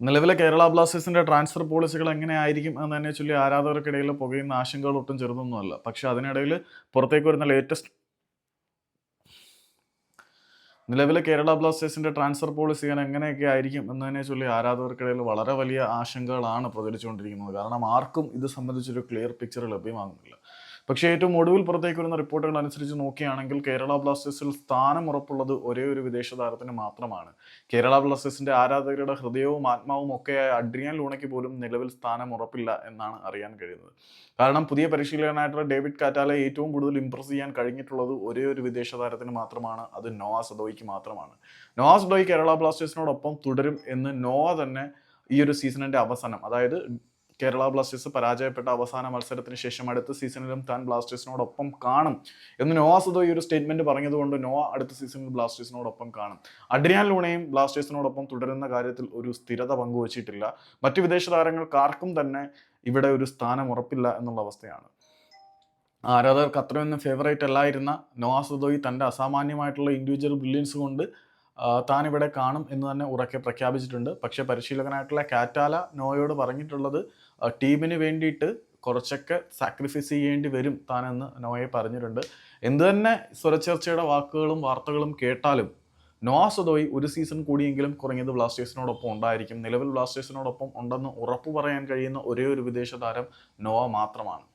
നിലവിലെ കേരള ബ്ലാസ്റ്റേഴ്സിന്റെ ട്രാൻസ്ഫർ പോളിസികൾ എങ്ങനെയായിരിക്കും തന്നെ ചൊല്ലി ആരാധകർക്കിടയിൽ പുകയുന്ന ആശങ്കകൾ ഒട്ടും ചെറുതൊന്നുമല്ല. പക്ഷെ അതിനിടയിൽ പുറത്തേക്ക് വരുന്ന ലേറ്റസ്റ്റ് നിലവിലെ കേരള ബ്ലാസ്റ്റേഴ്സിന്റെ ട്രാൻസ്ഫർ പോളിസികൾ എങ്ങനെയൊക്കെ ആയിരിക്കും എന്നതിനെ ചൊല്ലി ആരാധകർക്കിടയിൽ വളരെ വലിയ ആശങ്കകളാണ് പ്രചരിച്ചുകൊണ്ടിരിക്കുന്നത്. കാരണം ആർക്കും ഇത് സംബന്ധിച്ചൊരു ക്ലിയർ പിക്ചർ ലഭ്യമാകുന്നില്ല. പക്ഷേ ഏറ്റവും ഒടുവിൽ പുറത്തേക്ക് വരുന്ന റിപ്പോർട്ടുകൾ അനുസരിച്ച് നോക്കുകയാണെങ്കിൽ കേരള ബ്ലാസ്റ്റേഴ്സിൽ സ്ഥാനം ഉറപ്പുള്ളത് ഒരേ ഒരു വിദേശ താരത്തിന് മാത്രമാണ്. കേരള ബ്ലാസ്റ്റേഴ്സിന്റെ ആരാധകരുടെ ഹൃദയവും ആത്മാവും ഒക്കെയായ അഡ്രിയാൻ ലൂണയ്ക്ക് പോലും നിലവിൽ സ്ഥാനം ഉറപ്പില്ല എന്നാണ് അറിയാൻ കഴിയുന്നത്. കാരണം പുതിയ പരിശീലകനായിട്ടുള്ള ഡേവിഡ് കാറ്റാലെ ഏറ്റവും കൂടുതൽ ഇംപ്രസ് ചെയ്യാൻ കഴിഞ്ഞിട്ടുള്ളത് ഒരേ ഒരു വിദേശ താരത്തിന് മാത്രമാണ്. അത് നോവാ സദോയ്ക്ക് മാത്രമാണ്. നോവാ സദോയ് കേരള ബ്ലാസ്റ്റേഴ്സിനോടൊപ്പം തുടരും എന്ന് നോവ തന്നെ ഈ ഒരു സീസണിന്റെ അവസാനം അതായത് കേരള ബ്ലാസ്റ്റേഴ്സ് പരാജയപ്പെട്ട അവസാന മത്സരത്തിന് ശേഷം അടുത്ത സീസണിലും താൻ ബ്ലാസ്റ്റേഴ്സിനോടൊപ്പം കാണും എന്ന് നോവ സുധോ ഈ ഒരു സ്റ്റേറ്റ്മെന്റ് പറഞ്ഞതുകൊണ്ട് നോവ അടുത്ത സീസണിൽ ബ്ലാസ്റ്റേഴ്സിനോടൊപ്പം കാണും. അഡ്രിയാൻ ലൂണയും ബ്ലാസ്റ്റേഴ്സിനോടൊപ്പം തുടരുന്ന കാര്യത്തിൽ ഒരു സ്ഥിരത പങ്കുവച്ചിട്ടില്ല. മറ്റു വിദേശ താരങ്ങൾക്കാർക്കും തന്നെ ഇവിടെ ഒരു സ്ഥാനം ഉറപ്പില്ല എന്നുള്ള അവസ്ഥയാണ്. ആരാധകർക്ക് അത്രയൊന്നും ഫേവറേറ്റ് അല്ലായിരുന്ന നോവ തന്റെ തന്റെ അസാമാന്യമായിട്ടുള്ള ഇൻഡിവിജ്വൽ ബ്രില്യൻസ് കൊണ്ട് ഇവിടെ കാണും എന്ന് തന്നെ ഉറക്കെ പ്രഖ്യാപിച്ചിട്ടുണ്ട്. പക്ഷേ പരിശീലകനായിട്ടുള്ള കാറ്റാല നോയോട് പറഞ്ഞിട്ടുള്ളത് ടീമിന് വേണ്ടിയിട്ട് കുറച്ചൊക്കെ സാക്രിഫൈസ് ചെയ്യേണ്ടി വരും താനെന്ന് നോയെ പറഞ്ഞിട്ടുണ്ട്. എന്ത് തന്നെ സ്വരച്ചേർച്ചയുടെ വാക്കുകളും വാർത്തകളും കേട്ടാലും സദോയി ഒരു സീസൺ കൂടിയെങ്കിലും കുറഞ്ഞത് ബ്ലാസ്റ്റേഴ്സിനോടൊപ്പം ഉണ്ടായിരിക്കും. നിലവിൽ ബ്ലാസ്റ്റേഴ്സിനോടൊപ്പം ഉണ്ടെന്ന് ഉറപ്പു പറയാൻ കഴിയുന്ന ഒരേ ഒരു വിദേശ താരം നോവ മാത്രമാണ്.